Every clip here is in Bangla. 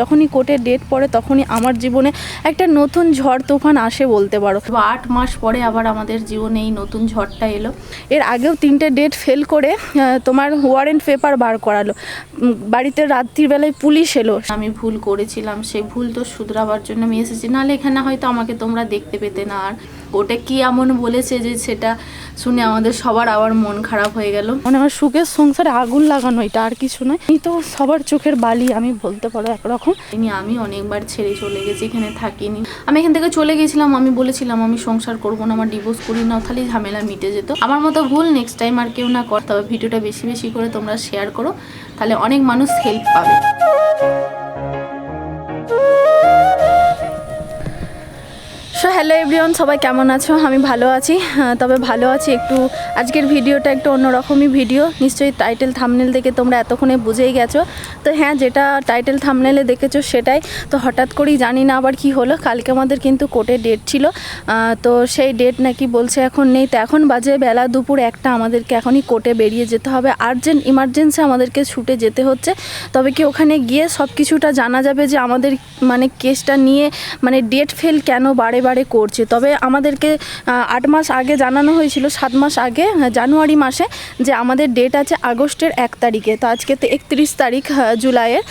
যখনই কোর্টের ডেট পড়ে তখনই আমার জীবনে একটা নতুন ঝড়, তুফান আসে বলতে পারো। আট মাস পরে আবার আমাদের জীবনে এই নতুন ঝড়টা এলো। এর আগেও তিনটে ডেট ফেল করে তোমার ওয়ারেন্ট পেপার বার করালো। বাড়িতে রাত্রিবেলায় পুলিশ এলো। আমি ভুল করেছিলাম সেই ভুল তো শুধরাবার জন্য আমি এসেছি। নাহলে এখানে হয়তো আমাকে তোমরা দেখতে পেতে না আর। ওটা কি এমন বলেছে যে সেটা শুনে আমাদের সবার আবার মন খারাপ হয়ে গেল? মানে আমার সুখের সংসারে আগুন লাগানো এটা আর কিছু নয়। এই তো সবার চোখের বালি আমি বলতে পারো একরকম। আমি অনেকবার ছেড়ে চলে গেছি এখানে থাকিনি। আমি এখান থেকে চলে গেছিলাম আমি বলেছিলাম আমি সংসার করব না আমার ডিভোর্স করি না। তাহলে ঝামেলা মিটে যেত। আমার মতো ভুল নেক্সট টাইম আর কেউ না কর। তবে ভিডিওটা বেশি বেশি করে তোমরা শেয়ার করো তাহলে অনেক মানুষ হেল্প পাবে। সো হ্যালো এভরিওয়ান সবাই কেমন আছো? আমি ভালো আছি। তবে ভালো আছি একটু, আজকের ভিডিওটা একটু অন্যরকমই ভিডিও নিশ্চয়ই টাইটেল থামনেল দেখে তোমরা এতক্ষণে বুঝেই গেছো। তো হ্যাঁ যেটা টাইটেল থামনেলে দেখেছ সেটাই। তো হঠাৎ করেই জানি না আবার কি হলো। কালকে আমাদের কিন্তু কোর্টে ডেট ছিল। তো সেই ডেট নাকি বলছে এখন নেই। তো এখন বাজে বেলা দুপুর একটা। আমাদেরকে এখনই কোর্টে বেরিয়ে যেতে হবে। আর্জেন্ট ইমার্জেন্সি আমাদেরকে ছুটে যেতে হচ্ছে। তবে কি ওখানে গিয়ে সব কিছুটা জানা যাবে যে আমাদের মানে কেসটা নিয়ে মানে ডেট ফেল কেন বারে বারে করছে। তবে আমাদেরকে আট মাস আগে জানানো হয়েছিল সাত মাস আগে জানুয়ারি মাসে যে আমাদের ডেট আছে আগস্টের এক তারিখে। তো আজকে তো একত্রিশ তারিখ জুলাইয়ের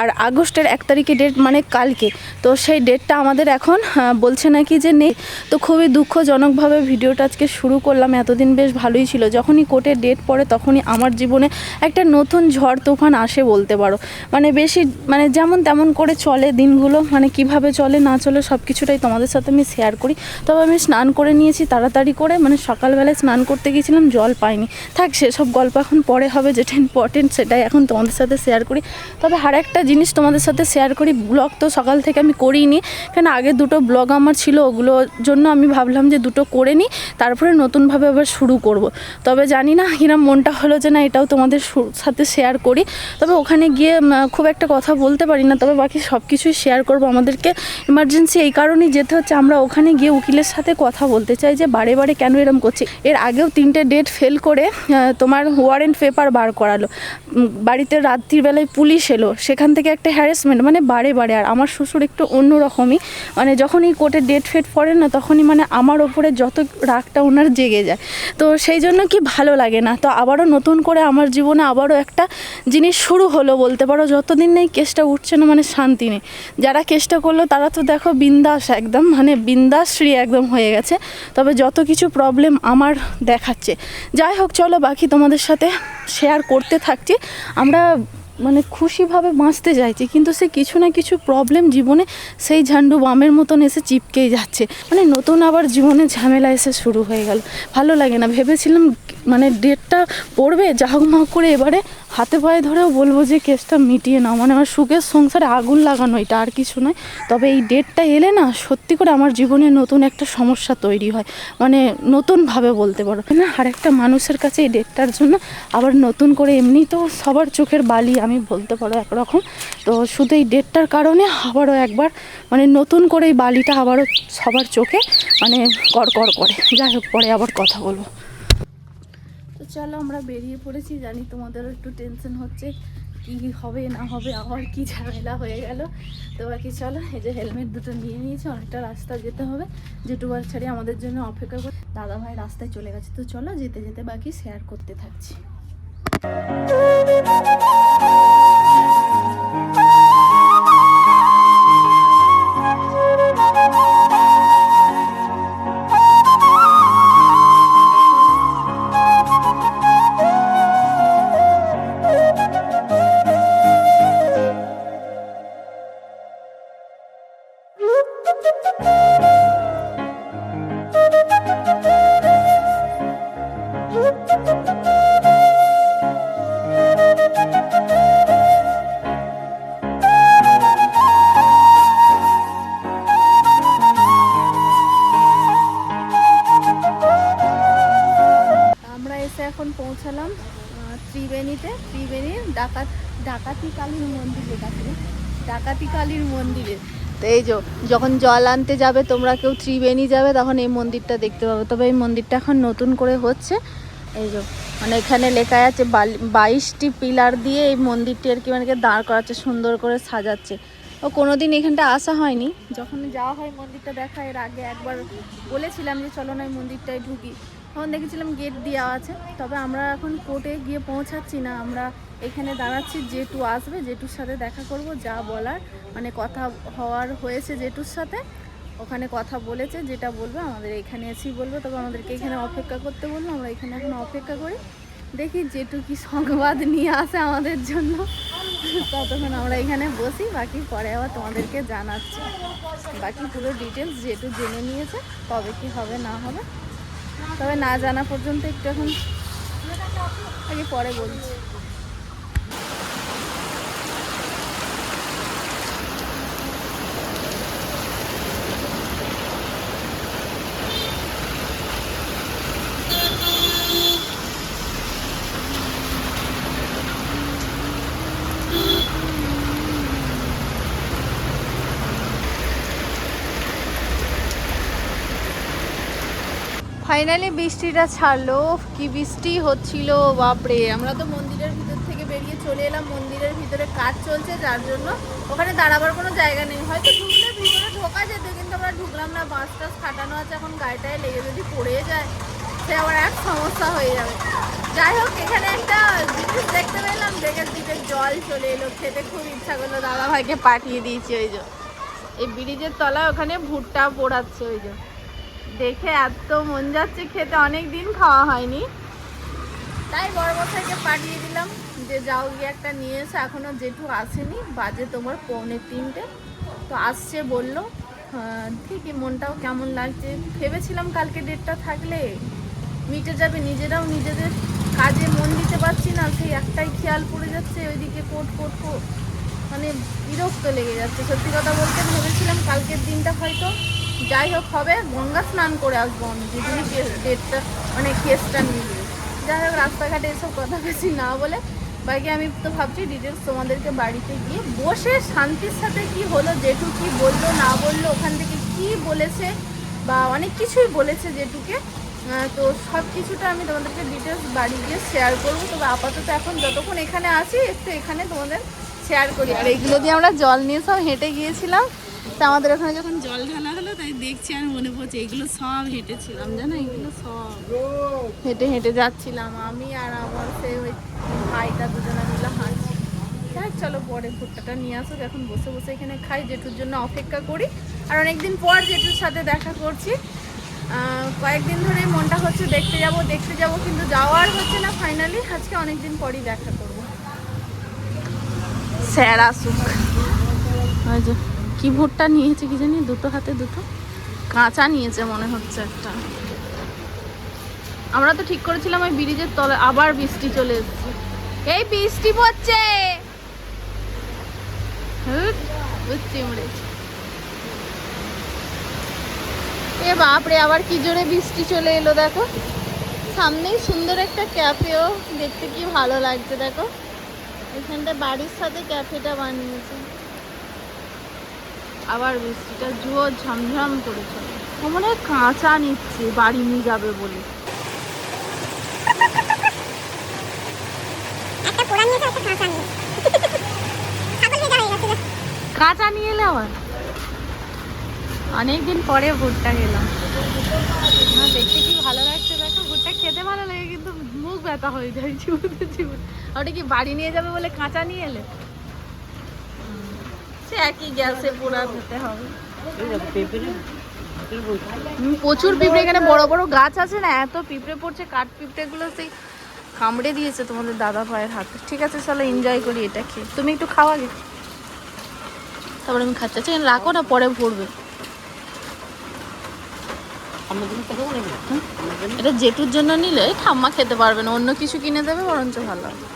আর আগস্টের এক তারিখে ডেট মানে কালকে। তো সেই ডেটটা আমাদের এখন আহ, বলছে নাকি যে নেই। তো খুবই দুঃখজনকভাবে ভিডিওটা আজকে শুরু করলাম। এতদিন বেশ ভালোই ছিল। যখনই কোর্টের ডেট পড়ে তখনই আমার জীবনে একটা নতুন ঝড় তুফান আসে বলতে পারো। মানে বেশি মানে যেমন তেমন করে চলে দিনগুলো মানে কীভাবে চলে না চলে সব কিছুটাই তোমাদের সাথে আমি শেয়ার করি। তবে আমি স্নান করে নিয়েছি তাড়াতাড়ি করে। মানে সকালবেলায় স্নান করতে গিয়েছিলাম, জল পাইনি। থাক, সেসব গল্প এখন পরে হবে, যেটা ইম্পর্টেন্ট সেটাই এখন তোমাদের সাথে শেয়ার করি। তবে আর একটা জিনিস তোমাদের সাথে শেয়ার করি ব্লগ তো সকাল থেকে আমি করিনি। কেন, আগে দুটো ব্লগ আমার ছিল ওগুলোর জন্য আমি ভাবলাম যে দুটো করে নিই, তারপরে নতুনভাবে আবার শুরু করব। তবে জানি না কিরম মনটা হলো যে না, এটাও তোমাদের সাথে শেয়ার করি। তবে ওখানে গিয়ে খুব একটা কথা বলতে পারি না, তবে বাকি সব কিছুই শেয়ার করব আমাদেরকে। ইমার্জেন্সি এই কারণেই যেতে হচ্ছে আমরা ওখানে গিয়ে উকিলের সাথে কথা বলতে চাই যে বারে বারে কেন এরম করছে। এর আগেও তিনটে ডেট ফেল করে তোমার ওয়ারেন্ট পেপার বার করালো। বাড়িতে রাত্রিবেলায় পুলিশ এলো, সেখান থেকে একটা হ্যারাসমেন্ট মানে বারে বারে। আর আমার শ্বশুর একটু অন্যরকমই মানে যখনই কোর্টে ডেট ফেট পড়ে না, তখনই মানে আমার ওপরে যত রাগটা ওনার জেগে যায়। তো সেই জন্য কি ভালো লাগে না? তো আবারও নতুন করে আমার জীবনে আবারও একটা জিনিস শুরু হলো বলতে পারো, যতদিন নেই কেসটা উঠছে না মানে শান্তি নেই। যারা কেসটা করল, তারা তো দেখো বিন্দাস একদম মানে বিন্দাশ্রী একদম হয়ে গেছে। তবে যত কিছু প্রবলেম আমার দেখাচ্ছে। যাই হোক, চলো বাকি তোমাদের সাথে শেয়ার করতে থাকছি। আমরা মানে খুশিভাবে বাঁচতে চাইছি, কিন্তু সে কিছু না কিছু প্রবলেম জীবনে সেই ঝান্ডু বামের মতন এসে চিপকেই যাচ্ছে। মানে নতুন আবার জীবনে ঝামেলা এসে শুরু হয়ে গেল। ভালো লাগে না। ভেবেছিলাম মানে ডেটটা পড়বে, যা হোক করে এবারে হাতে পায়ে ধরেও বলব যে কেসটা মিটিয়ে নাও। মানে আমার সুখের সংসারে আগুন লাগানো, এটা আর কিছু নয়। তবে এই ডেটটা এলে না, সত্যি করে আমার জীবনে নতুন একটা সমস্যা তৈরি হয়। মানে নতুনভাবে বলতে পারো। না আর একটা মানুষের কাছে এই ডেটটার জন্য আবার নতুন করে এমনি তো সবার চোখের বালি, আমি বলতে পারো একরকম। তো শুধু এই ডেটটার কারণে আবারও একবার মানে নতুন করে এই বালিটা আবারও সবার চোখে মানে কড়কড় করে। যাই হোক, পরে আবার কথা বলব। চলো আমরা বেরিয়ে পড়েছি, জানি তোমাদেরও একটু টেনশন হচ্ছে, কি হবে, না হবে, আবার কি ঝামেলা হয়ে গেল। তো বাকি চলো, এই যে হেলমেট দুটো নিয়ে নিয়েছি, অনেকটা রাস্তা যেতে হবে যেটুবার ছাড়ি আমাদের জন্য অপেক্ষা করে। দাদা ভাই রাস্তায় চলে গেছে, তো চলো যেতে যেতে বাকি শেয়ার করতে থাকছি। কালীর মন্দিরে। তো এই যে, যখন জল আনতে যাবে, তোমরা কেউ ত্রিবেণী যাবে, তখন এই মন্দিরটা দেখতে পাবে। তবে এই মন্দিরটা এখন নতুন করে হচ্ছে। এই যে মানে এখানে লেখা আছে বাইশটি পিলার দিয়ে এই মন্দিরটি আর কি মানে দাঁড় করাচ্ছে, সুন্দর করে সাজাচ্ছে। ও কোনোদিন এখানটা আসা হয়নি। যখন যাওয়া হয় মন্দিরটা দেখা, এর আগে একবার বলেছিলাম যে, চলো না এই মন্দিরটায় ঢুকি। তখন দেখেছিলাম গেট দেওয়া আছে, তবে আমরা এখন কোর্টে গিয়ে পৌঁছাচ্ছি না। আমরা এখানে দাঁড়াচ্ছি জেটু আসবে জেটুর সাথে দেখা করব, যা বলার। মানে কথা হওয়ার হয়েছে জেটুর সাথে। ওখানে কথা বলেছে, যেটা বলবে, আমাদের এখানে এসেই বলবে। তবে আমাদেরকে এখানে অপেক্ষা করতে বলব আমরা এখানে এখন অপেক্ষা করি। দেখি যেটু কি সংবাদ নিয়ে আসে আমাদের জন্য। ততক্ষণ আমরা এখানে বসি, বাকি পরে আবার তোমাদেরকে জানাচ্ছি। বাকি পুরো ডিটেলস যেটু জেনে নিয়েছে, কবে কি হবে, না হবে। তবে না জানা পর্যন্ত একটু এখন আগে পরে বলছি। ফাইনালি বৃষ্টিটা ছাড়লো, কি বৃষ্টি হচ্ছিল, বাপরে। আমরা তো মন্দিরের ভিতর থেকে বেরিয়ে চলে এলাম, মন্দিরের ভিতরে কাজ চলছে, যার জন্য ওখানে দাঁড়াবার কোনো জায়গা নেই। হয়তো ঢুকলে ভিতরে ঢোকা যেত, কিন্তু আমরা ঢুকলাম না। বাস টাস খাটানো আছে, এখন গাড়িটায় লেগে যদি পড়ে যায়, সে আবার এক সমস্যা হয়ে যাবে। যাই হোক, এখানে একটা জিনিস দেখতে পেলাম, দেখে দিকে জল চলে এলো, খেতে খুব ইচ্ছা করল। দাদা ভাইকে পাঠিয়ে দিয়েছি, ওই যে। এই ব্রিজের তলায় ওখানে ভুট্টা পোড়াচ্ছে, ওই যে। দেখে এত মন যাচ্ছে খেতে অনেক দিন খাওয়া হয়নি। তাই বড় মশাইকে পাঠিয়ে দিলাম যে যাও গিয়ে একটা নিয়ে এসে। এখনও জেঠু আসেনি বাজে তোমার পৌনে তিনটে। তো আসছে বলল হ্যাঁ, ঠিকই মনটাও কেমন লাগছে। ভেবেছিলাম কালকে ডেটটা থাকলে মিটে যাবে নিজেরাও নিজেদের কাজে মন দিতে পারছি না। সেই একটাই খেয়াল পড়ে যাচ্ছে ওইদিকে কোট কোট কোট মানে বিরক্ত লেগে যাচ্ছে। সত্যি কথা বলতে ভেবেছিলাম কালকের দিনটা হয়তো যাই হোক হবে, গঙ্গা স্নান করে আসব আমি। যেদিনই ডেটটা মানে কেসটা মিলিয়ে যাই হোক, রাস্তাঘাটে এসব কথা বেশি না বলে, বাকি আমি তো ভাবছি ডিটেলস তোমাদেরকে বাড়িতে গিয়ে বসে শান্তির সাথে কি হলো জেঠু কি বলল, না বলল, ওখান থেকে কি বলেছে, বা অনেক কিছুই বলেছে জেঠুকে তো সব কিছুটা আমি তোমাদেরকে ডিটেলস বাড়ি গিয়ে শেয়ার করব। তবে আপাতত এখন যতক্ষণ এখানে আছি, একটু এখানে তোমাদের শেয়ার করি। আর এইগুলো দিয়ে আমরা জল নিয়ে সব হেঁটে গিয়েছিলাম। তা আমাদের ওখানে যখন জল ঢালা হলো তাই দেখছি আর মনে পড়ছে এগুলো সব হেঁটেছিলাম জানো? এগুলো সব। হেঁটে হেঁটে যাচ্ছিলাম আমি আর আমার সে ওই ভাইটা দুজনে মিলে হাঁটছি। যাই চলো পরে ভুট্টাটা নিয়ে আসুক এখন বসে বসে এখানে খাই জেঠুর জন্য অপেক্ষা করি। আর অনেকদিন পর জেঠুর সাথে দেখা করছি। কয়েকদিন ধরে মনটা হচ্ছে দেখতে যাব দেখতে যাব কিন্তু যাওয়ার হচ্ছে না ফাইনালি আজকে অনেকদিন পরই দেখা করব। স্যার আসুক। যে কি ভুট্টা নিয়েছে কি জানি? দুটো হাতে দুটো। কাঁচা নিয়েছে মনে হচ্ছে একটা। আমরা তো ঠিক করেছিলাম ওই ব্রিজের তলে আবার বৃষ্টি চলে এসেছে। এই বৃষ্টি পড়ছে! এ বাপরে, আবার কি জোরে বৃষ্টি চলে এলো দেখো। সামনেই সুন্দর একটা ক্যাফেও দেখতে কি ভালো লাগছে দেখো। এখানটা বাড়ির সাথে ক্যাফেটা বানিয়েছে। আবার বৃষ্টিটা জোর ঝমঝম করেছে। ও মনে হয় কাঁচা নিচ্ছে বাড়ি নিয়ে যাবে বলে। কাঁচা নিয়ে এলে আবার? অনেকদিন পরে ভুট্টা খেলাম। না দেখতে কি ভালো লাগছে দেখো ভুট্টা খেতে ভালো লাগে কিন্তু মুখ ব্যথা হয়ে যায় চিবুতে চিবুতে ওটা কি বাড়ি নিয়ে যাবে বলে কাঁচা নিয়ে এলে? সে একই গ্যাসে পোড়া খেতে হবে। প্রচুর পিঁপড়ে এখানে বড় বড় গাছ আছে না এত পিঁপড়ে পড়ছে কাঠ পিঁপড়েগুলো সেই কামড়ে দিয়েছে তোমাদের দাদা ভাইয়ের হাতে। ঠিক আছে চলো এনজয় করি এটা খেয়ে। তুমি একটু খাওয়া গে তারপরে আমি খাচ্ছি। আচ্ছা, রাখো না পরে ভরবে। এটা জেঠুর জন্য নিলে ঠাম্মা খেতে পারবে না অন্য কিছু কিনে দেবে বরঞ্চ ভালো হবে।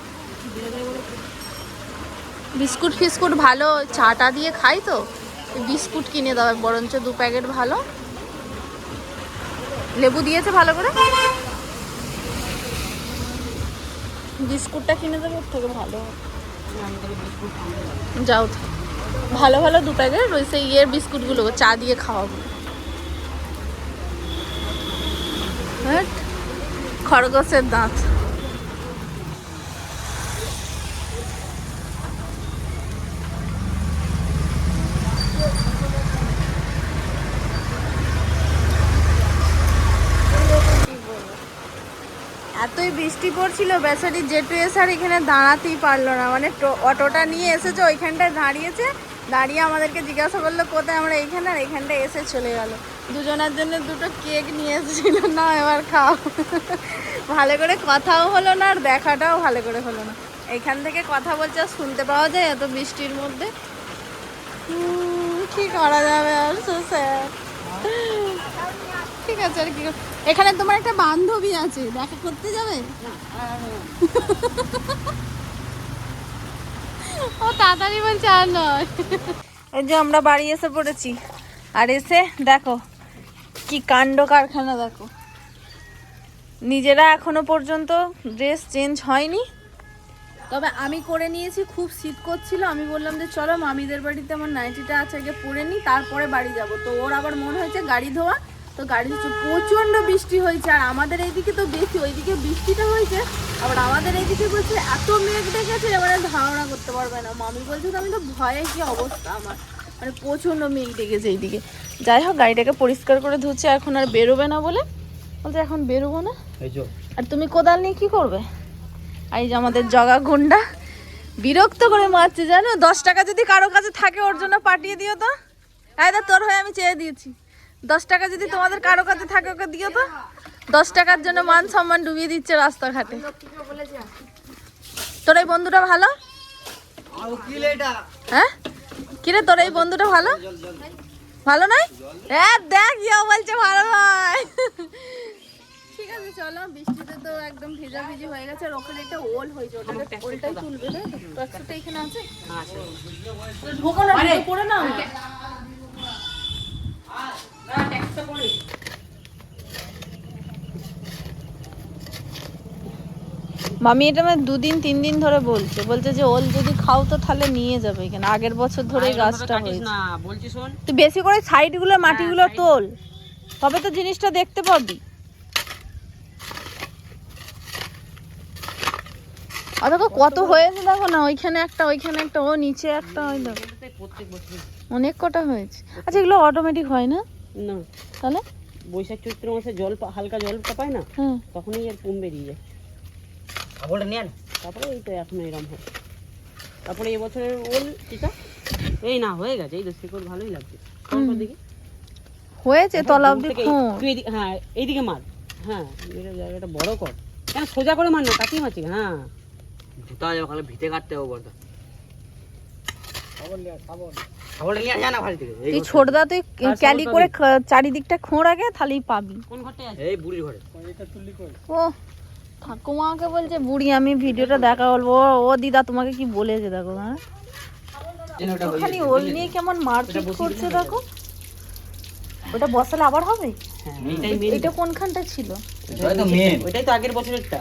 বিস্কুট ফিস্কুট ভালো চাটা দিয়ে খাই তো। বিস্কুট কিনে দেবে বরঞ্চ দু প্যাকেট ভালো। লেবু দিয়েছে ভালো করে? বিস্কুটটা কিনে দেবে ওর থেকে ভালো। যাও তো। ভালো ভালো দু প্যাকেট ওই সেই ইয়ের বিস্কুটগুলো চা দিয়ে খাওয়াবো। খরগোশের দাঁত। বৃষ্টি পড়ছিল, বেচারি জেটু এসে আর এখানে দাঁড়াতেই পারল না। মানে অটোটা নিয়ে এসেছে, ওইখানটায় দাঁড়িয়েছে। দাঁড়িয়ে আমাদেরকে জিজ্ঞাসা করল, কোথায় আমরা এইখানে? আর এইখানটায় এসে চলে গেল। দুজনের জন্য দুটো কেক নিয়ে এসেছিল। না, এবার খাও। ভালো করে কথাও হলো না, আর দেখাটাও ভালো করে হলো না। এইখান থেকে কথা বলছে, আর শুনতে পাওয়া যায় এত বৃষ্টির মধ্যে। কি করা যাবে? আর so sad. ঠিক আছে, আর কি এখানে তোমার একটা বান্ধবী আছে দেখা করতে যাবে? ও তাড়াতাড়ি বলছে আর নয়। এই যে আমরা বাড়ি এসে পড়েছি। আর এসে দেখো কি কাণ্ড কারখানা দেখো। নিজেরা এখনও পর্যন্ত ড্রেস চেঞ্জ হয়নি। তবে আমি করে নিয়েছি খুব শীত করছিল। আমি বললাম যে চলো মামিদের বাড়িতে আমার নাইটিটা আছে আগে পরে নিই তারপরে বাড়ি যাব। তো ওর আবার মনে হয়েছে গাড়ি ধোয়া তো গাড়ি ধুচ্ছে প্রচণ্ড বৃষ্টি হয়েছে আর আমাদের এইদিকে তো বেশি ওইদিকে বৃষ্টিটা হয়েছে আবার আমাদের এইদিকে বলছে এত মেঘ ডেকেছে এবারে ধারণা করতে পারবে না। মামি বলছে তো আমি তো ভয়ে কি অবস্থা আমার? মানে প্রচণ্ড মেঘ ডেকেছে এইদিকে। যাই হোক গাড়িটাকে পরিষ্কার করে ধুচ্ছে এখন আর বেরোবে না বলে। বলছে এখন বেরোবো না? আর তুমি কোদাল নিয়ে কি করবে? এই যে আমাদের জগা গুন্ডা বিরক্ত করে মারছে জানো? দশ টাকা যদি কারও কাছে থাকে ওর জন্য পাঠিয়ে দিও তো। দা তোর হয়ে আমি চেয়ে দিয়েছি। দশ টাকা যদি তোমাদের কারও কাছে থাকে ওকে দিও তো। দশ টাকার জন্য মান সম্মান ডুবিয়ে দিচ্ছে রাস্তাঘাটে। তোর এই বন্ধুটা ভালো? হ্যাঁ? কিরে তোর এই বন্ধুটা ভালো? ভালো নয়? হ্যাঁ দেখ ইয়া বলছে ভালো নয়। ঠিক আছে চলো বৃষ্টিতে তো একদম ভেজা ভিজি হয়ে গেছে আর ওখানে একটা ওল হয়েছে ওটাকে ওলটাই তুলবে না? ট্রাক্টরটা এখানে আছে? ঢোকো না পড়ে না। মামি এটা মানে দুদিন তিন দিন ধরে বলছে। বলছে যে ওল যদি খাও তো তাহলে নিয়ে যাবে এখানে আগের বছর ধরে গাছটা হয়েছে। তুই বেশি করে সাইডগুলো মাটিগুলো তোল। তবে তো জিনিসটা দেখতে পাবি। দেখো কত হয়েছে দেখো না ওইখানে একটা ওইখানে একটা ও নিচে একটা ওই দেখো। অনেক কটা হয়েছে। আচ্ছা এগুলো অটোমেটিক হয় না? না। তাহলে? বৈশাখ চৈত্র মাসে জল হালকা জলটা পায় না তখনই এর পুম বেরিয়ে যায়। তারপরে এই তো এখন এরম হয়। তারপরে এবছরের ওল টিকা এই না হয়ে গেছে এই শিকড় ভালোই লাগছে। দেখি হয়েছে তলা হ্যাঁ এইদিকে মার। হ্যাঁ এটা জায়গাটা বড় কর। কেন সোজা করে মার না? কাটিয়ে মারছি। হ্যাঁ। জুতা যাবে ওখানে ভিতে কাটতে হবে খাবার নিয়ে যায় না বাড়ি থেকে এই ছোটদা তুই ক্যালি করে চারিদিকটা খোঁড় আগে তাহলেই পাবি। কোন ঘরটায় আছে এই বুড়ির ঘরে। ও ঠাকুমাকে বলছে বুড়ি আমি ভিডিওটা দেখা বলব। ও ও দিদা তোমাকে কি বলেছে দেখো হ্যাঁ? ওখানে ওল নিয়ে কেমন মারপিট করছে দেখো। ওটা বসালে আবার হবে? হ্যাঁ এইটাই এটা কোনখানটা ছিল? ওইটাই তো আগের বছরেরটা।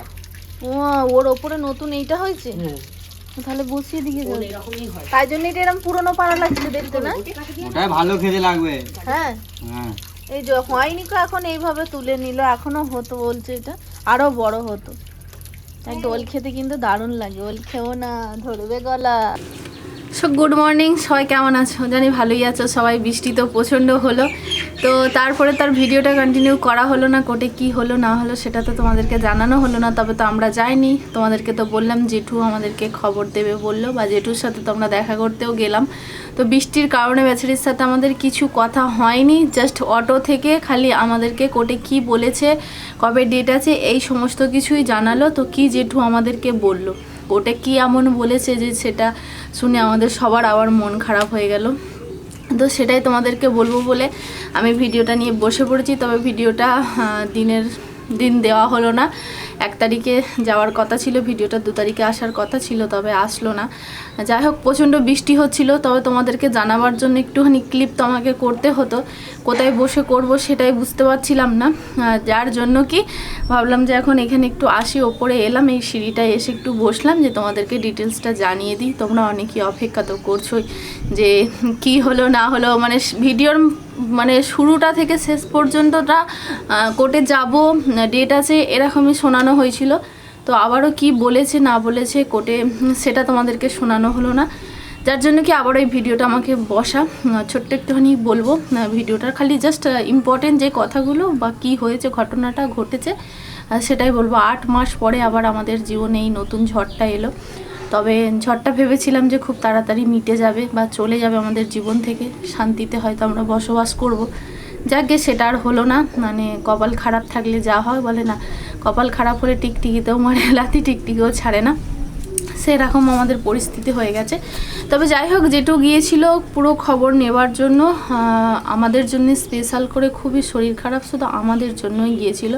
ও ওর ওপরে নতুন এইটা হয়েছে? হ্যাঁ। তাহলে বসিয়ে দিকে যাবে তাই জন্য এটা এরকম পুরনো পাড়া লাগছে দেখতে না? ওটাই ভালো খেতে লাগবে। হ্যাঁ। হ্যাঁ। এই যে হয়নি তো এখন এইভাবে তুলে নিল এখনও হতো বলছে এটা আরও বড় হতো। একটা ওল খেতে কিন্তু দারুণ লাগে ওল খেও না ধরবে গলা। সো গুড মর্নিং সবাই কেমন আছো? জানি ভালোই আছো, সবাই বৃষ্টি তো প্রচণ্ড হলো। তো তারপরে তার ভিডিওটা কন্টিনিউ করা হলো না কোটে কি হলো, না হলো, সেটা তো তোমাদেরকে জানানো হলো না, তবে তো আমরা যাইনি। তোমাদেরকে তো বললাম, জেঠু আমাদেরকে খবর দেবে বলল, বা জেঠুর সাথে তো আমরা দেখা করতেও গেলাম। তো বৃষ্টির কারণে বেচারির সাথে আমাদের কিছু কথা হয়নি জাস্ট অটো থেকে খালি আমাদেরকে কোর্টে কি বলেছে, কবে ডেট আছে, এই সমস্ত কিছুই জানালো। তো কি জেঠু আমাদেরকে বলল? কোর্টে কি এমন বলেছে যে সেটা শুনে আমাদের সবার আবার মন খারাপ হয়ে গেল? তো সেটাই তোমাদেরকে বলব বলে আমি ভিডিওটা নিয়ে বসে পড়েছি, তবে ভিডিওটা দিনের দিন দেওয়া হলো না। এক তারিখে যাওয়ার কথা ছিল, ভিডিওটা দু তারিখে আসার কথা ছিল, তবে আসলো না। যাই হোক, প্রচণ্ড বৃষ্টি হচ্ছিল, তবে তোমাদেরকে জানাবার জন্য একটুখানি ক্লিপ তো আমাকে করতে হতো। কোথায় বসে করব সেটাই বুঝতে পারছিলাম না। যার জন্য কি, ভাবলাম যে এখন এখানে একটু আসি, ওপরে এলাম, এই সিঁড়িটায় এসে একটু বসলাম, যে তোমাদেরকে ডিটেলসটা জানিয়ে দিই। তোমরা অনেকেই অপেক্ষা তো করছোই যে কি হলো, না হলো মানে ভিডিওর মানে শুরুটা থেকে শেষ পর্যন্তটা কোর্টে যাব ডেট আছে, এরকমই শোনানো হয়েছিল। তো আবারও কি বলেছে, না বলেছে কোর্টে, সেটা তোমাদেরকে শোনানো হলো না। যার জন্য কি আবার এই ভিডিওটা আমাকে বসা ছোট্ট একটুখানি বলব ভিডিওটার খালি জাস্ট ইম্পর্টেন্ট যে কথাগুলো বা কি হয়েছে, ঘটনাটা ঘটেছে সেটাই বলব। আট মাস পরে আবার আমাদের জীবনে এই নতুন ঝড়টা এলো। তবে ঝড়টা ভেবেছিলাম যে খুব তাড়াতাড়ি মিটে যাবে বা চলে যাবে আমাদের জীবন থেকে। শান্তিতে হয়তো আমরা বসবাস করব। যাকে সেটা আর হলো না। মানে কপাল খারাপ থাকলে যা হয় বলে না। কপাল খারাপ হলে টিকটিকিতেও মারে লাতি টিকটিকিও ছাড়ে না। সেরকম আমাদের পরিস্থিতি হয়ে গেছে। তবে যাই হোক, যেটু গিয়েছিল পুরো খবর নেবার জন্য আমাদের জন্য স্পেশাল করে খুবই শরীর খারাপ, শুধু আমাদের জন্যই গিয়েছিল।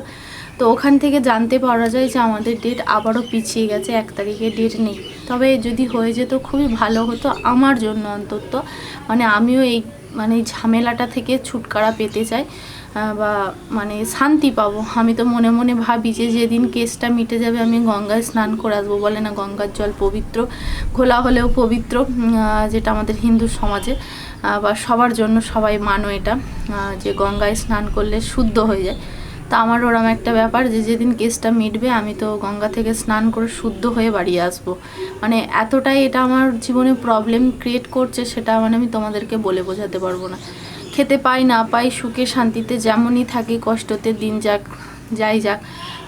তো ওখান থেকে জানতে পারা যায় যে আমাদের ডেট আবারও পিছিয়ে গেছে, এক তারিখে ডেট নেই। তবে যদি হয়ে যেত, খুবই ভালো হতো আমার জন্য অন্তত। মানে আমিও এই মানে ঝামেলাটা থেকে ছুটকারা পেতে চাই। বা মানে শান্তি পাবো। আমি তো মনে মনে ভাবি যে যেদিন কেসটা মিটে যাবে আমি গঙ্গায় স্নান করে আসব। বলে না, গঙ্গার জল পবিত্র, ঘোলা হলেও পবিত্র যেটা আমাদের হিন্দু সমাজে। বা সবার জন্য সবাই মানো এটা যে গঙ্গায় স্নান করলে শুদ্ধ হয়ে যায়। তা আমার ওরম একটা ব্যাপার যে যেদিন কেসটা মিটবে আমি তো গঙ্গা থেকে স্নান করে শুদ্ধ হয়ে বাড়ি আসব। মানে এতটাই এটা আমার জীবনে প্রবলেম ক্রিয়েট করছে সেটা মানে আমি তোমাদেরকে বলে বোঝাতে পারব না। খেতে পাই না পাই সুখে শান্তিতে যেমনই থাকি, কষ্টতে দিন যাক, যাই যাক।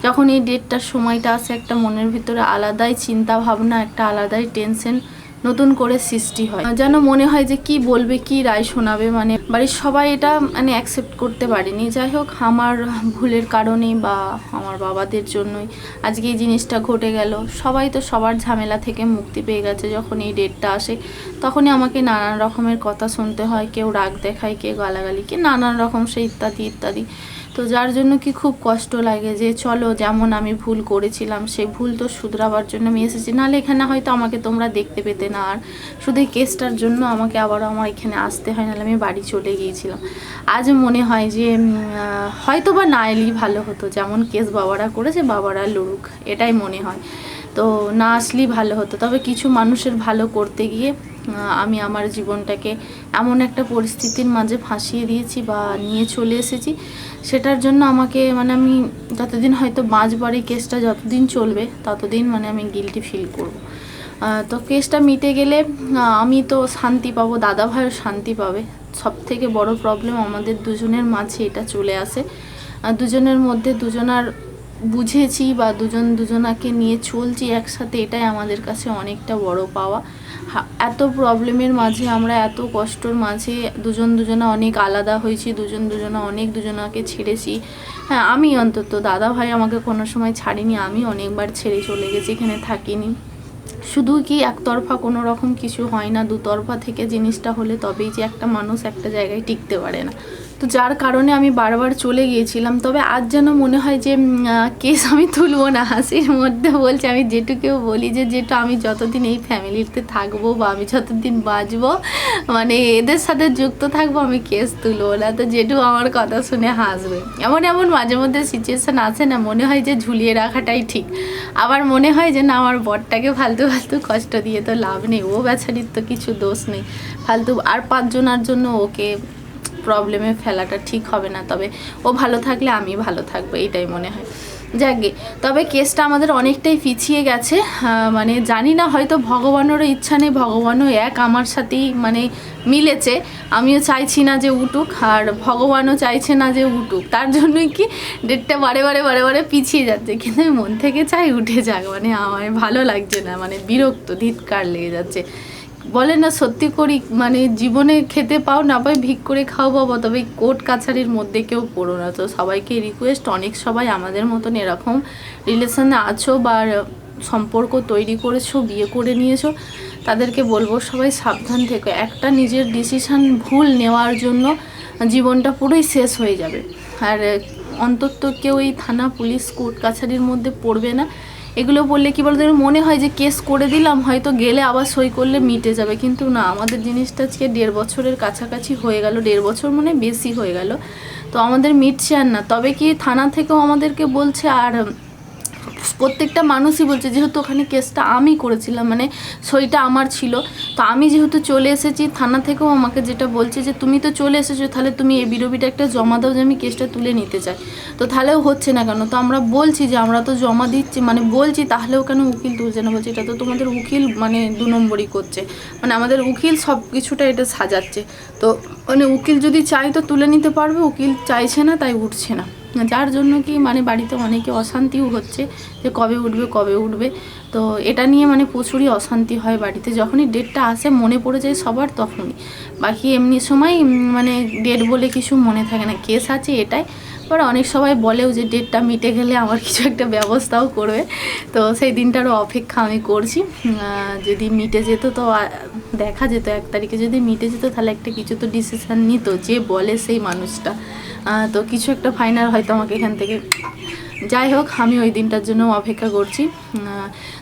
যখন এই ডেটটার সময়টা আসে একটা মনের ভিতরে আলাদাই চিন্তা ভাবনা, একটা আলাদাই টেনশন নতুন করে সৃষ্টি হয়। যেন মনে হয় যে কি বলবে, কি রায় শোনাবে মানে বাড়ির সবাই এটা মানে অ্যাকসেপ্ট করতে পারেনি। যাই হোক, আমার ভুলের কারণে বা আমার বাবাদের জন্যই আজকে এই জিনিসটা ঘটে গেল। সবাই তো সবার ঝামেলা থেকে মুক্তি পেয়ে গেছে। যখন এই ডেটটা আসে, তখনই আমাকে নানান রকমের কথা শুনতে হয়। কেউ রাগ দেখায়, কেউ গালাগালি, কে নানান রকম সে ইত্যাদি ইত্যাদি। তো যার জন্য কি খুব কষ্ট লাগে যে চলো যেমন আমি ভুল করেছিলাম সেই ভুল তো শুধরাবার জন্য আমি এসেছি। নাহলে এখানে হয়তো আমাকে তোমরা দেখতে পেতে না, আর শুধু এই কেসটার জন্য আমাকে আবারও আমার এখানে আসতে হয়, নাহলে আমি বাড়ি চলে গিয়েছিলাম। আজ মনে হয় যে হয়তো বা না এলেই ভালো হতো, যেমন কেস বাবারা করেছে, বাবারা লড়ুক, এটাই মনে হয়। তো না আসলেই ভালো হতো। তবে কিছু মানুষের ভালো করতে গিয়ে আমি আমার জীবনটাকে এমন একটা পরিস্থিতির মাঝে ফাঁসিয়ে দিয়েছি বা নিয়ে চলে এসেছি। সেটার জন্য আমাকে মানে আমি যতদিন হয়তো বাঁচবার এই কেসটা যতদিন চলবে, ততদিন মানে আমি গিলটি ফিল করব। তো কেসটা মিটে গেলে আমি তো শান্তি পাবো দাদা ভাইও শান্তি পাবে। সব থেকে বড় প্রবলেম আমাদের দুজনের মাঝে এটা চলে আসে। দুজনের মধ্যে দুজনার বুঝেছি বা দুজন দুজনাকে নিয়ে চলছি একসাথে, এটাই আমাদের কাছে অনেকটা বড় পাওয়া। এত প্রবলেমের মাঝে আমরা এত কষ্টর মাঝে দুজন দুজনা অনেক আলাদা হয়েছি, দুজন দুজনা অনেক দুজনাকে ছেড়েছি। হ্যাঁ আমি অন্তত, দাদা ভাই আমাকে কোনো সময় ছাড়িনি, আমি অনেকবার ছেড়ে চলে গেছি, এখানে থাকিনি। শুধু কি একতরফা কোনো রকম কিছু হয় না, দুতরফা থেকে জিনিসটা হলে তবেই যে একটা মানুষ একটা জায়গায় টিকতে পারে না। তো যার কারণে আমি বারবার চলে গিয়েছিলাম। তবে আজ যেন মনে হয় যে কেস আমি তুলবো না। হাসির মধ্যে বলছে, আমি যেটুকেও বলি যে, যেটা আমি যতদিন এই ফ্যামিলিতে থাকব বা আমি যতদিন বাঁচবো মানে এদের সাথে যুক্ত থাকব, আমি কেস তুলবো না। তো যেটু আমার কথা শুনে হাসবে। এমন এমন মাঝে মধ্যে সিচুয়েশান আছে না, মনে হয় যে ঝুলিয়ে রাখাটাই ঠিক। আবার মনে হয় যে, না, আমার বরটাকে ফালতু ফালতু কষ্ট দিয়ে তো লাভ নেই। ও বেচারির তো কিছু দোষ নেই। ফালতু, আর পাঁচজনার জন্য ওকে প্রবলেমে ফেলাটা ঠিক হবে না, তবে ও ভালো থাকলে আমি ভালো থাকব, এটাই মনে হয়। যাকে তবে কেসটা আমাদের অনেকটাই পিছিয়ে গেছে মানে জানি না, হয়তো ভগবানেরও ইচ্ছা নেই, ভগবানও এক আমার সাথেই মানে মিলেছে, আমিও চাইছি না যে উঠুক আর ভগবানও চাইছে না যে উঠুক তার জন্যই কি ডেটটা বারে বারে বারে বারে পিছিয়ে যাচ্ছে, কিন্তু আমি মন থেকে চাই উঠে যাক মানে আমার ভালো লাগছে না মানে বিরক্ত, ধিৎকার লেগে যাচ্ছে। বলে না, সত্যি করি মানে জীবনে খেতে পাও, না পাই ভিক করে খাও বাবা, তবে কোর্ট কাছারির মধ্যে কেউ পড়ো না। তো সবাইকে রিকোয়েস্ট অনেক সবাই আমাদের মতন এরকম রিলেশনে আছো বা সম্পর্ক তৈরি করেছ, বিয়ে করে নিয়েছো, তাদেরকে বলব সবাই সাবধান থেকে। একটা নিজের ডিসিশান ভুল নেওয়ার জন্য জীবনটা পুরোই শেষ হয়ে যাবে। আর অন্তত কেউ এই থানা, পুলিশ, কোর্ট কাছারির মধ্যে পড়বে না। এগুলো বললে কি বলতো মনে হয় যে কেস করে দিলাম, হয়তো গেলে আবার সই করলে মিটে যাবে। কিন্তু না, আমাদের জিনিসটা আজকে দেড় বছরের কাছাকাছি হয়ে গেল, দেড় বছর মানে বেশি হয়ে গেল। তো আমাদের মিটছে আর না। তবে কি থানা থেকেও আমাদেরকে বলছে, আর প্রত্যেকটা মানুষই বলছে, যেহেতু ওখানে কেসটা আমি করেছিলাম মানে সইটা আমার ছিল, তো আমি যেহেতু চলে এসেছি, থানা থেকেও আমাকে যেটা বলছে যে, তুমি তো চলে এসেছ, তাহলে তুমি এই বিরোবিটা একটা জমা দাও যে আমি কেসটা তুলে নিতে চাই। তো তাহলেও হচ্ছে না কেন? তো আমরা বলছি যে, আমরা তো জমা দিচ্ছি। মানে বলছি, তাহলেও কেন উকিল তুলছে না? বলছে, এটা তো তোমাদের উকিল মানে দু নম্বরই করছে। মানে আমাদের উকিল সব কিছুটা এটা সাজাচ্ছে। তো মানে উকিল যদি চাই তো তুলে নিতে পারবে, উকিল চাইছে না, তাই উঠছে না। যার জন্য কি মানে বাড়িতে অনেকে অশান্তিও হচ্ছে যে কবে উঠবে কবে উঠবে। তো এটা নিয়ে মানে প্রচুরই অশান্তি হয় বাড়িতে। যখনই ডেটটা আসে, মনে পড়ে যায় সবার তখনই। বাকি এমনি সময় মানে ডেট বলে কিছু মনে থাকে না। কেস আছে এটাই। এবার অনেক সবাই বলেও যে ডেটটা মিটে গেলে আমার কিছু একটা ব্যবস্থাও করবে। তো সেই দিনটারও অপেক্ষা আমি করছি। যদি মিটে যেত তো দেখা যেত এক তারিখে। যদি মিটে যেত তাহলে একটা কিছু তো ডিসিশান নিত যে বলে সেই মানুষটা। তো কিছু একটা ফাইনাল হয়তো আমাকে এখান থেকে যাই হোক, আমি ওই দিনটার জন্য অপেক্ষা করছি।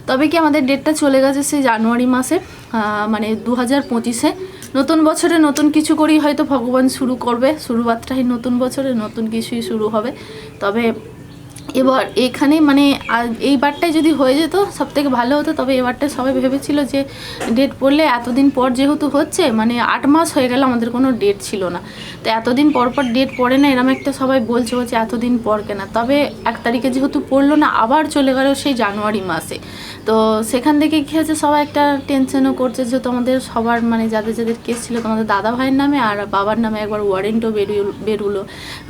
তবে কি আমাদের ডেটটা চলে গেছে সেই জানুয়ারি মাসে? মানে দু হাজার পঁচিশে নতুন বছরে নতুন কিছু করেই হয়তো ভগবান শুরু করবে। শুরুয়াতটাই নতুন বছরে নতুন কিছুই শুরু হবে। তবে এবার এখানে মানে এইবারটাই যদি হয়ে যেত সব থেকে ভালো হতো। তবে এবারটা সবাই ভেবেছিল যে ডেট পড়লে এতদিন পর যেহেতু হচ্ছে মানে আট মাস হয়ে গেল, আমাদের কোনো ডেট ছিল না। তো এতদিন পর পর ডেট পড়ে না, এরম একটা সবাই বলছে বলছে এতদিন পর কেনা। তবে এক তারিখে যেহেতু পড়ল না, আবার চলে গেল সেই জানুয়ারি মাসে। তো সেখান থেকে কী হয়েছে, সবাই একটা টেনশনও করছে যে তোমাদের সবার মানে যাদের যাদের কেস ছিল, তোমাদের দাদা ভাইয়ের নামে আর বাবার নামে একবার ওয়ারেন্টও বেরিয়ে বেরুলো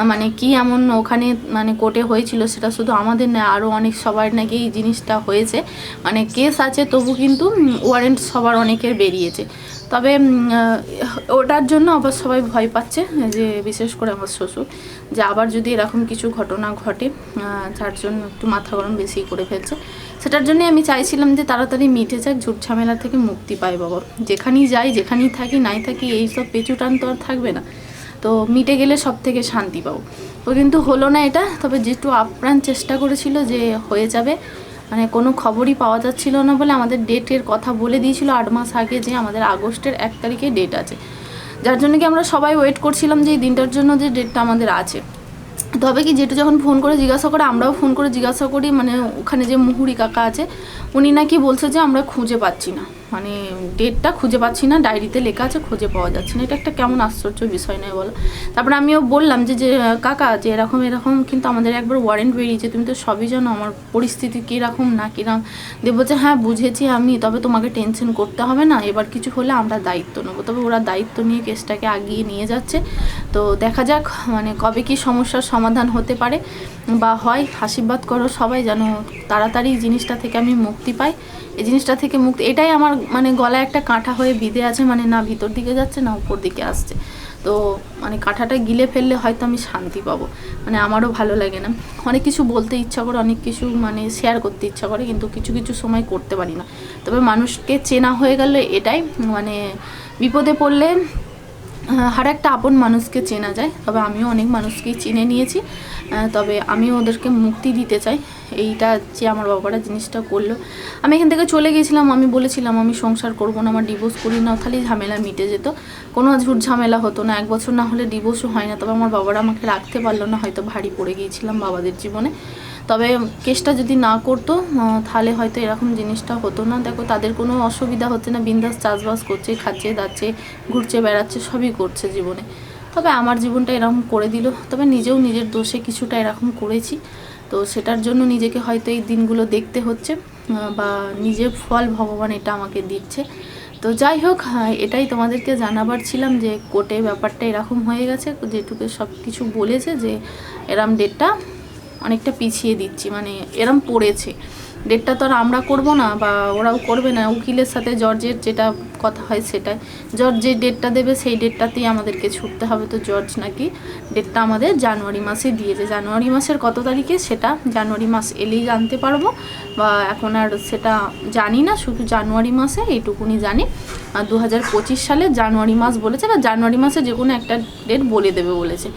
মানে কি এমন ওখানে মানে কোর্টে হয়েছিল, সেটা শুধু আমাদের না আরও অনেক সবার নাকি এই জিনিসটা হয়েছে। মানে কেস আছে, তবু কিন্তু ওয়ারেন্ট সবার অনেকের বেরিয়েছে। তবে ওটার জন্য আবার সবাই ভয় পাচ্ছে, যে বিশেষ করে আমার শ্বশুর, যে আবার যদি এরকম কিছু ঘটনা ঘটে যার জন্য একটু মাথা গরম বেশি করে ফেলছে। সেটার জন্যই আমি চাইছিলাম যে তাড়াতাড়ি মিটে যাক, ঝুট ঝামেলা থেকে মুক্তি পাই বাবা। যেখানেই যাই, যেখানেই থাকি, নাই থাকি এইসব পেঁচু টান তো আর থাকবে না। তো মিটে গেলে সব থেকে শান্তি পাবো। ও কিন্তু হলো না এটা, তবে যেটু আপ্রাণ চেষ্টা করেছিল যে হয়ে যাবে। মানে কোনো খবরই পাওয়া যাচ্ছিল না বলে আমাদের ডেটের কথা বলে দিয়েছিল আট মাস আগে যে আমাদের আগস্টের এক তারিখে ডেট আছে। যার জন্য কি আমরা সবাই ওয়েট করছিলাম যে এই দিনটার জন্য যে ডেটটা আমাদের আছে। তবে কি যেটু যখন ফোন করে জিজ্ঞাসা করে, আমরাও ফোন করে জিজ্ঞাসা করি মানে ওখানে যে মুহুরি কাকা আছে, উনি নাকি বলছে যে আমরা খুঁজে পাচ্ছি না। মানে ডেটটা খুঁজে পাচ্ছি না ডায়েরিতে লেখা আছে, খুঁজে পাওয়া যাচ্ছে না। এটা একটা কেমন আশ্চর্য বিষয় নয় বলো। তারপরে আমিও বললাম যে যে, কাকা, যে এরকম এরকম কিন্তু আমাদের একবার ওয়ারেন্ট বেরিয়েছে, তুমি তো সবই জানো আমার পরিস্থিতি কীরকম, না কীরকম। দিয়ে বলছে হ্যাঁ বুঝেছি আমি, তবে তোমাকে টেনশন করতে হবে না। এবার কিছু হলে আমরা দায়িত্ব নেব। তবে ওরা দায়িত্ব নিয়ে কেসটাকে আগিয়ে নিয়ে যাচ্ছে। তো দেখা যাক মানে কবে কি সমস্যার সমাধান হতে পারে বা হয়। আশীর্বাদ করো সবাই যেন তাড়াতাড়ি জিনিসটা থেকে আমি মুক্তি পাই। এই জিনিসটা থেকে মুক্তি, এটাই আমার মানে গলায় একটা কাঁটা হয়ে বিঁধে আছে মানে না ভিতর দিকে যাচ্ছে, না উপর দিকে আসছে। তো মানে কাঁটাটা গিলে ফেললে হয়তো আমি শান্তি পাবো মানে আমারও ভালো লাগে না। অনেক কিছু বলতে ইচ্ছা করে, অনেক কিছু মানে শেয়ার করতে ইচ্ছা করে, কিন্তু কিছু কিছু সময় করতে পারি না। তবে মানুষকে চেনা হয়ে গেলে এটাই মানে বিপদে পড়লে আর একটা আপন মানুষকে চেনা যায়। তবে আমিও অনেক মানুষকেই চিনে নিয়েছি তবে আমিও ওদেরকে মুক্তি দিতে চাই। এইটা যে আমার বাবারা জিনিসটা করল। আমি এখান থেকে চলে গেছিলাম, আমি বলেছিলাম, আমি সংসার করব না, আমার ডিভোর্স করি না। খালি ঝামেলা মিটে যেত। কোনো ঝুট ঝামেলা হতো না। এক বছর না হলে ডিভোর্সও হয় না। তবে আমার বাবারা আমাকে রাখতে পারল না। হয়তো ভারী পড়ে গিয়েছিলাম বাবাদের জীবনে। তবে কেসটা যদি না করতো তাহলে হয়তো এরকম জিনিসটা হতো না। দেখো, তাদের কোনো অসুবিধা হচ্ছে না। বিন্দাস চাষবাস করছে, খাচ্ছে, দাচ্ছে, ঘুরছে, বেড়াচ্ছে, সবই করছে জীবনে। তবে আমার জীবনটা এরকম করে দিল। তবে নিজেও নিজের দোষে কিছুটা এরকম করেছি। তো সেটার জন্য নিজেকে হয়তো এই দিনগুলো দেখতে হচ্ছে বা নিজের ফল ভগবান এটা আমাকে দিচ্ছে। তো যাই হোক এটাই তোমাদেরকে জানাবার ছিলাম যে কোর্টে ব্যাপারটা এরকম হয়ে গেছে যেটুকু সব কিছু বলেছে যে এরম ডেটটা অনেকটা পিছিয়ে দিচ্ছি মানে এরম পড়েছে। ডেটটা তো আর আমরা করব না বা ওরাও করবে না, উকিলের সাথে জর্জের যেটা কথা হয় সেটাই। জর্জ যে ডেটটা দেবে সেই ডেটটাতেই আমাদেরকে ছুটতে হবে তো জর্জ নাকি ডেটটা আমাদের জানুয়ারি মাসে দিয়েছে জানুয়ারি মাসের কত তারিখে সেটা জানুয়ারি মাস এলেই জানতে পারব বা এখন আর সেটা জানি না, শুধু জানুয়ারি মাসে এইটুকুনি জানি। আর দু হাজার পঁচিশ সালে জানুয়ারি মাস বলেছে বা জানুয়ারি মাসে যে কোনো একটা ডেট বলে দেবে বলেছে।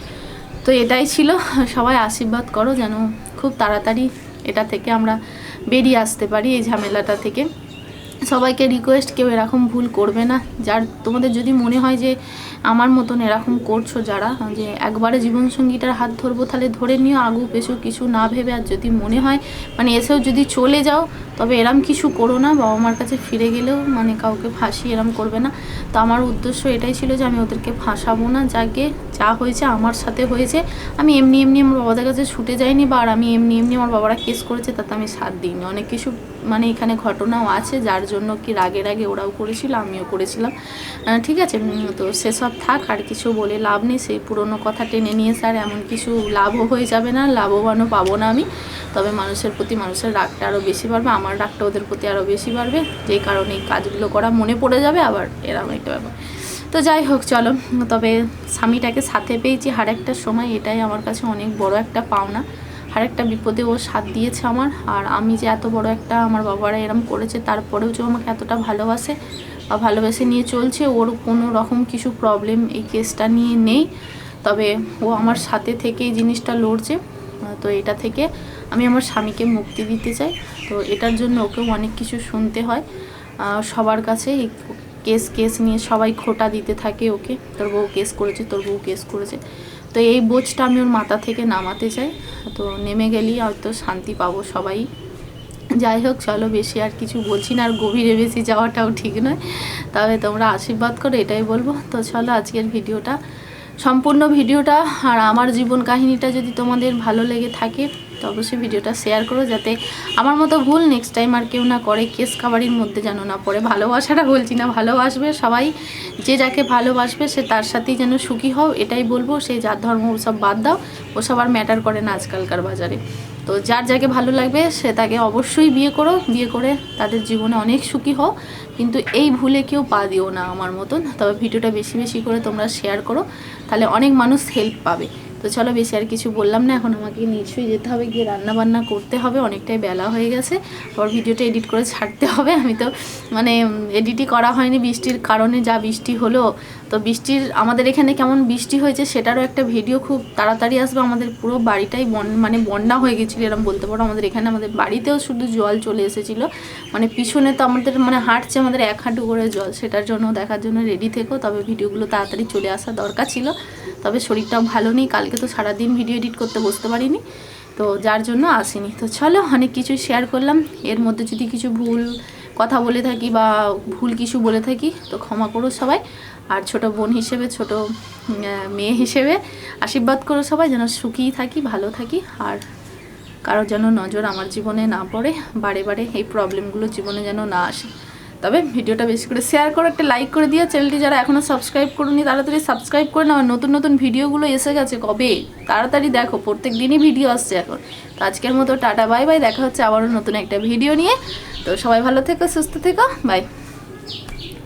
তো এটাই ছিল, সবাই আশীর্বাদ করো যেন খুব তাড়াতাড়ি এটা থেকে আমরা বেরিয়ে আসতে পারি এই ঝামেলাটা থেকে। সবাইকে রিকোয়েস্ট কেউ এরকম ভুল করবে না। যার, তোমাদের যদি মনে হয় যে আমার মতন এরকম করছ যারা, যে একবারে জীবনসঙ্গীটার হাত ধরবো, তাহলে ধরে নিও আগু পেছু কিছু না ভেবে আর যদি মনে হয় মানে এসেও যদি চলে যাও, তবে এরম কিছু করো না, বাবা মার কাছে ফিরে গেলেও মানে কাউকে ফাঁসি এরম করবে না। তো আমার উদ্দেশ্য এটাই ছিল যে আমি ওদেরকে ফাঁসাবো না, যাকে যা হয়েছে আমার সাথে হয়েছে। আমি এমনি এমনি আমার বাবাদের কাছে ছুটে যাইনি বা, আর আমি এমনি এমনি আমার বাবারা কেস করেছে, তাতে আমি সাথ দিইনি। অনেক কিছু মানে এখানে ঘটনাও আছে, যার জন্য কি রাগের আগে ওরাও করেছিল, আমিও করেছিলাম। ঠিক আছে তো সেসব থাক, আর কিছু বলে লাভ নেই, সেই পুরনো কথা টেনে নিয়ে স্যার, এমন কিছু লাভও হয়ে যাবে না, লাভবানও পাবো না আমি। তবে মানুষের প্রতি মানুষের রাগটা আরও বেশি বাড়বে, আমার রাগটা ওদের প্রতি আরও বেশি বাড়বে। যেই কারণে এই কাজগুলো করা মনে পড়ে যাবে, আবার এরকম একটা ব্যাপার। তো যাই হোক, চলো, তবে স্বামীটাকে সাথে পেয়েছি, হার একটা সময়, এটাই আমার কাছে অনেক বড় একটা পাওনা। আর একটা বিপদে ও সাথ দিয়েছে আমার। আর আমি যে এত বড় একটা আমার বাবারা এরম করেছে, তারপরেও যে আমাকে এতটা ভালোবাসে বা ভালোবেসে নিয়ে চলছে, ওর কোনো রকম কিছু প্রবলেম এই কেসটা নিয়ে নেই। তবে ও আমার সাথে থেকে এই জিনিসটা লড়ছে। তো এটা থেকে আমি আমার স্বামীকে মুক্তি দিতে চাই। তো এটার জন্য ওকেও অনেক কিছু শুনতে হয়। সবার কাছে এই কেস কেস নিয়ে সবাই খোটা দিতে থাকে ওকে। তোর বউ কেস করেছে, তোর বউ কেস করেছে। তো এই বোঝটা আমি ওর মাথা থেকে নামাতে চাই। তো নেমে গেলেই হয়তো শান্তি পাবো সবাই। যাই হোক, চলো বেশি আর কিছু বলছি না, আর গভীরে বেশি যাওয়াটাও ঠিক নয়। তবে তোমরা আশীর্বাদ করো, এটাই বলব। তো চলো আজকের ভিডিওটা, সম্পূর্ণ ভিডিওটা, আর আমার জীবন কাহিনীটা যদি তোমাদের ভালো লেগে থাকে তো অবশ্যই ভিডিওটা শেয়ার করো যাতে আমার মতো ভুল নেক্সট টাইম আর কেউ না করে কেস খাবারির মধ্যে যেন না পড়ে। ভালোবাসাটা বলছি না, ভালোবাসবে সবাই। যে যাকে ভালোবাসবে সে তার সাথেই যেন সুখী হও, এটাই বলব। সে যার ধর্ম ওসব বাদ দাও ওসব আর ম্যাটার করে না আজকালকার বাজারে। তো যার যাকে ভালো লাগবে, সে তাকে অবশ্যই বিয়ে করো। বিয়ে করে তাদের জীবনে অনেক সুখী হও। কিন্তু এই ভুলে কেউ পা দিও না আমার মতন। তবে ভিডিওটা বেশি বেশি করে তোমরা শেয়ার করো। তাহলে অনেক মানুষ হেল্প পাবে। তো চলো বেশি আর কিছু বললাম না, এখন আমাকে নিশ্চয়ই যেতে হবে, গিয়ে রান্না বান্না করতে হবে, অনেকটাই বেলা হয়ে গেছে, আবার ভিডিওটা এডিট করে ছাড়তে হবে, আমি তো মানে এডিটই করা হয়নি বৃষ্টির কারণে যা বৃষ্টি হলো, তো বৃষ্টির আমাদের এখানে কেমন বৃষ্টি হয়েছে সেটারও একটা ভিডিও খুব তাড়াতাড়ি আসবে, আমাদের পুরো বাড়িটাই বন মানে বন্যা হয়ে গেছিল এরকম বলতে পারো, আমাদের এখানে আমাদের বাড়িতেও শুধু জল চলে এসেছিল মানে পিছনে তো আমাদের মানে হাঁটছে আমাদের এক হাঁটু করে জল, সেটার জন্য দেখার জন্য রেডি থেকো, তবে ভিডিওগুলো তাড়াতাড়ি চলে আসা দরকার ছিল তবে শরীরটাও ভালো নেই। কালকে তো সারাদিন ভিডিও এডিট করতে বসতে পারিনি, তো যার জন্য আসিনি। তো চলো অনেক কিছু শেয়ার করলাম। এর মধ্যে যদি কিছু ভুল কথা বলে থাকি বা ভুল কিছু বলে থাকি, তো ক্ষমা করো সবাই। আর ছোট বোন হিসেবে, ছোট মেয়ে হিসেবে আশীর্বাদ করো সবাই, যেন সুখী থাকি, ভালো থাকি। আর কারও যেন নজর আমার জীবনে না পড়ে, বারে বারে এই প্রবলেমগুলো জীবনে যেন না আসে। তবে ভিডিওটা বেশি করে শেয়ার করো, একটা লাইক করে দিও। চ্যানেলটি যারা এখনও সাবস্ক্রাইব করুনি, তাড়াতাড়ি সাবস্ক্রাইব করে নাও। নতুন নতুন ভিডিওগুলো এসে গেছে কবে? তাড়াতাড়ি দেখো প্রত্যেক দিনই ভিডিও আসছে এখন। তো আজকের মতো টাটা বাই বাই দেখা হচ্ছে আবারও নতুন একটা ভিডিও নিয়ে। তো সবাই ভালো থেকো, সুস্থ থেকো। বাই